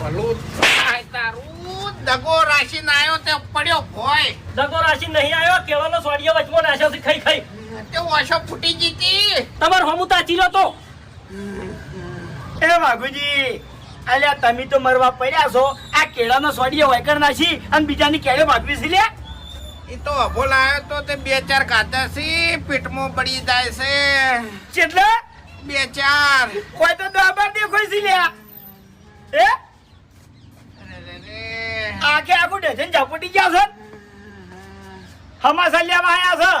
ભલું થાય તારું દગો રાશિને આવ્યો તે પડ્યો ભોય. દગો રાશિ નહીં આવ્યો કેવાનો સ્વાડિયો વચમાં નાખ્યો છે ખઈ ખાઈ. તે ઓછો ફૂટી જીતી તમાર હમું તાચી રહ્યો તો. એ વાઘુજી અલ્યા તમે તો મરવા પડ્યા છો. આ કેળાનો સ્વાડિયો વૈકણ નાખી અને બીજાની કેળે ભાગવી છે લે. એ તો અભો લાયો તો તે બે ચાર ખાધા છે પેટમાં પડી જાય છે. કેટલા? બે ચાર. કોઈ તો દાબાર દેખોય છે લ્યા. એ. આખે આખું ડઝન ઝાપટી ગયા છે. હમાસા લેવા આયા છે.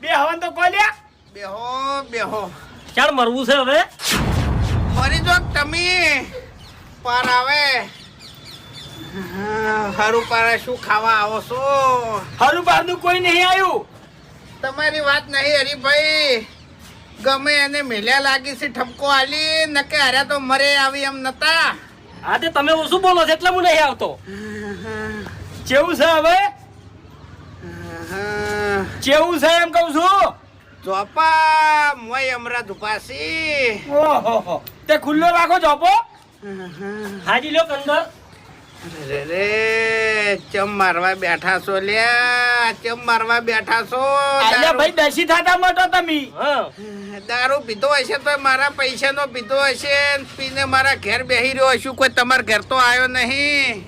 બે હવન તો કોઈ લ્યા. બેહો બેહો. ચાલ મરવું છે હવે. ફરી જો તમે. પાર આવે. હારું પારે શું ખાવા આવો છો? હરું નું કોઈ નહીં આવ્યું તમારી વાત નહીં હરીભાઈ. ગમે એને મેલ્યા લાગી છે ઠપકો આલી નકે હાર્યા તો મરે આવી એમ નતા. હા તે તમે ઓછું બોલો છો એટલે હું નહીં આવતો. ચેવું છે હવે? ચેવું છે એમ કહું છું? ચોપા મોય અમરા દુપાસી ઓહો તે ખુલ્લો રાખો ચોપો હાજી લ્યો કંદર. રે રે ચમ મારવા બેઠા છો લ્યા? ચમ મારવા બેઠા છો? અલ્યા ભાઈ દસી થાતા મોટો તમે. દારૂ પીધો હશે તો મારા પૈસા નો પીધો હશે પીને મારા ઘેર બેહી રહ્યો હશું. કોઈ તમારા ઘેર તો આવ્યો નહીં.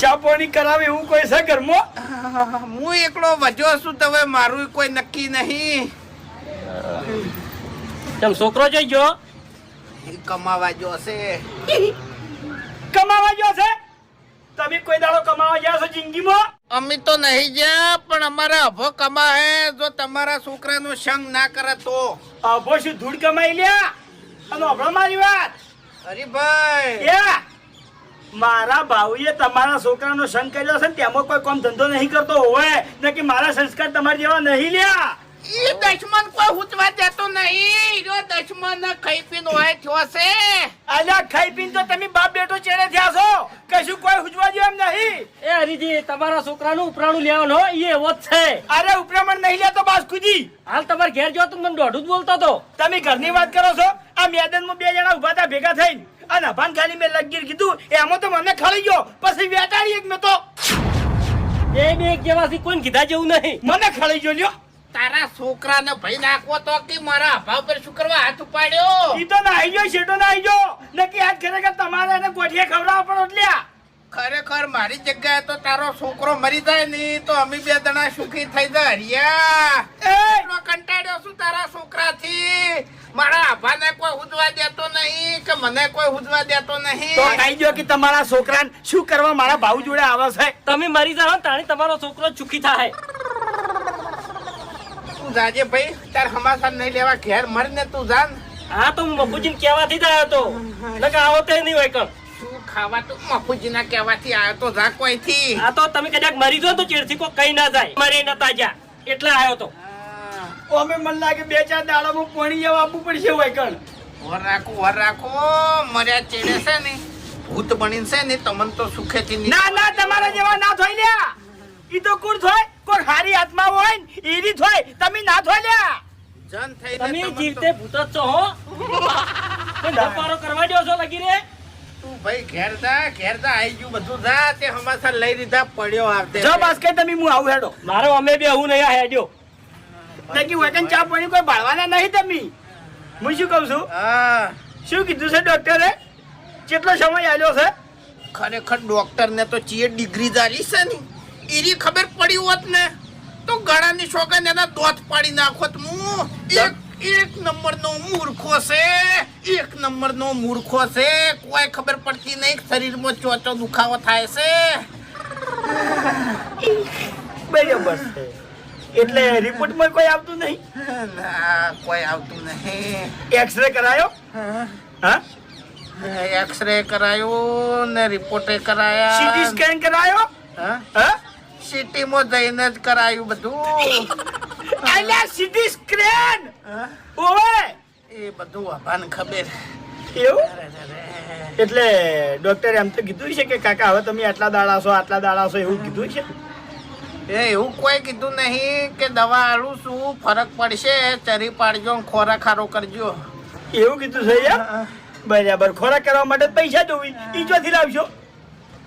ચા પાણી કરાવે એવું કોઈ છે ઘરમાં? હું એકલો વજો છું તમે મારું કોઈ નક્કી નહીં. તેમ છોકરો જોઈ જો કમાવા જોશે કમાવા ગયો છે? તમે કોઈ દાડો કમાવા ગયા છો જિંદગીમાં? અમે તો નહીં ગયા પણ અમારા અભો કમાહે. જો તમારા છોકરાનો સંગ ના કરે તો? અભો શું ધૂળ કમાઈ લ્યા? અને હમણાં મારી વાત? હરીભાઈ. એ મારા ભાઈએ તમારા છોકરાનો સંગ કર્યો છે ને તેમાં કોઈ કામ ધંધો નહીં કરતો હોય. ને કે મારા સંસ્કાર તમારા જેવા નહીં લ્યા. એ દશમન કોઈ હુતવા દેતો નહીં. દશમન ખાઈ પીને હોય થયો છે. અલ્યા ખાઈ પીને તો તમે બાપ બેટો ચેડે થયા છો? કશું કોઈ હુજવા જેમ નહીં. એ હરીજી તમારા છોકરાનું ઉપરાણું લેવાનું એ એવો જ છે. અરે ઉપરામણ નહીં લેતો બાસ ખુદી. હાલ તમારે ઘેર જો તો મને દોઢું જ બોલતો તો તમે ઘરની વાત કરો છો? આ મેદાનમાં બે જણા ઊભા હતા ભેગા થઈને. અને ભાન ખાલી મેં લગીર કીધું એમાં તો મને ખાલી ગયો. પછી વેટાડી એક મેં તો. એ બે એક જેવાથી કોઈ કીધા જેવું નહીં. મને ખાલી ગયો લ્યો. તારા છોકરાને ભાઈ નાખવો તો કે મારા અભાવ પર શું કરવા હાથ ઉપાડ્યો? ઈ તો નાઈ ગયો શેટો નાઈ ગયો. નકી આજ ખરેખર તમારે એને ગોઠિયા ખવડાવવા પણ એટલ્યા ખરેખર મારી જગ્યાએ તો તારો છોકરો મરી જાય ને તો અમે બે જણા સુખી થઈ જાય હરિયા. એ! એટલો કંટાળ્યો છું તારા છોકરાથી. મારા આભાને કોઈ ઉજવા દેતો નહીં કે મને કોઈ ઉજવા દેતો તો નહીં કહી દો કે તમારા છોકરાને શું કરવા મારા ભાઉ જોડે આવે છે? તમે મરી જાઓ તાણી તમારો છોકરો ચૂકી થાય. તું જાજે ભાઈ તાર હમાસા નહીં લેવા ઘેર મર ને તું જાન. હા તો હું મફુજીને કહેવાથી જ આવ્યો તો. નકર આવો તે નહીં હોય કણ. શું ખાવા તું? મફુજીના કહેવાથી આવ્યો તો જા કોઈથી. આ તો તમે કદાચ મરી જાઓ તો ચેડથી કોઈ કઈ ના જાય. મરે નતા જા. એટલે આવ્યો તો. અમે મને લાગે બે ચાર દાડામાં પાણી જવા આપવું પડશે હોય કણ. વર રાખો વર રાખો. મર્યા ચેડે છે ને. ભૂત બની છે ને તમને તો સુખેથી ની- ના ના તમારા જેવા ના થઈ લ્યા. ઈ તો કોણ થોય કોણ હારી આત્મા હોય ને ઈરી થોય તમે ના થોય લ્યા જન થઈ તમે જીવતે ભૂત જ છો હો. તો ધપારો કરવા દો છો લગી રે? તું ભાઈ ઘેર જા ઘેર જા આઈ ગયું બધું જા તે હમાસા લઈ લીધા પડ્યો આવતે જો બસ કે તમે હું આવું હેડો. મારો અમે બે હું નહીં હેડ્યો. તકી વગન ચા પાણી કોઈ ભાળવાના નહીં તમે. હું શું કહું છું? હા. શું કીધું છે ડોક્ટરે? કેટલો સમય આવ્યો છે? ખરેખર ડોક્ટર ને તો ચીએ ડિગ્રી જાલી છે ને. એની ખબર પડી હોત ને તો ગળાની છોકરાને એના દોત પાડી નાખોત. હું એક એક નંબરનો મૂર્ખો છે એક નંબરનો મૂર્ખો છે. કોઈ ખબર પડતી નહીં શરીરમાં ચોચો દુખાવો થાય છે. બરાબર છે. એટલે રિપોર્ટમાં કોઈ આવતું નહીં? ના કોઈ આવતું નહીં. એક્સરે કરાયો? હા. એક્સરે કરાયો ને રિપોર્ટે કરાયા. સીટી સ્કેન કરાયો? હા. હા? સિટીમાં જઈને જ કરાયું બધું. અલ્યા સીટી સ્ક્રેન? ઓવે! એ બધું અભાન ખબર. એવું. એટલે ડોક્ટરે એમ તો કીધું છે કે કાકા હવે તમે આટલા દાડા છો આટલા દાડા છો એવું કીધું છે? એ એવું કોઈ કીધું નહીં કે દવા આલું શું ફરક પડશે ચરી પાડજો ખોરાક ખારો કરજો. એવું કીધું છે યાર બરાબર ખોરાક કરવા માટે પૈસા જોવી. ઈ ચોથી લાવજો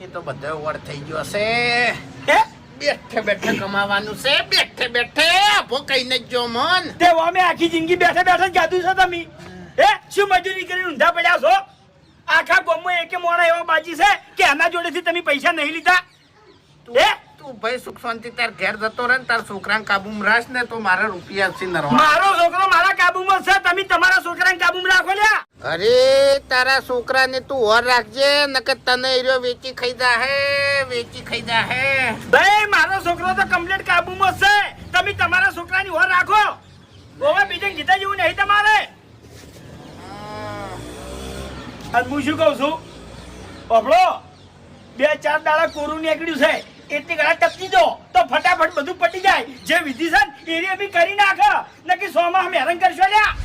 એ તો બધો વડ થઈ ગયો હશે. હે? બેઠે બેઠે કમાવાનું છે બેઠે બેઠે આભો કહીને જ મન. તે અમે આખી જિંદગી બેઠે બેઠે જ જાદુ છો તમે. હે. શું મજૂરી કરીને ઊંધા પડ્યા છો? આખા ગામમાં એકે મોણા એવા બાજી છે કે એના જોડેથી તમે પૈસા નહીં લીધા? હે? તું ભાઈ સુખ શાંતિ તાર ઘેર જતો રહે ને તાર છોકરાને કાબુમાં રાખ ને તો મારા રૂપિયા છે નરવા. મારો છોકરો મારા કાબુમાં છે તમે તમારા છોકરાને કાબુમાં રાખો લ્યા. અરે તારા છોકરાને તું ઓર રાખજે નકર તને એર્યો વેચી ખાઈ જા હે વેચી ખાઈ જા હે. ભાઈ મારો તો કમ્પ્લીટ કાબુમાં છે. તમે તમારા છોકરાની ઓર રાખો. ઓવા બીજે ગીતા જેવું નહીં તમારે. હું શું કહું છું? ઓફળો બે ચાર દાડા કોરું નીકળ્યું છે. એટલી ઘણા ટપકી દો. તો ફટાફટ બધું પટી જાય. જે વિધિ છે એ બી કરી નાખ. નક્કી સોમાં અમે હેરાન કરશો લ્યા.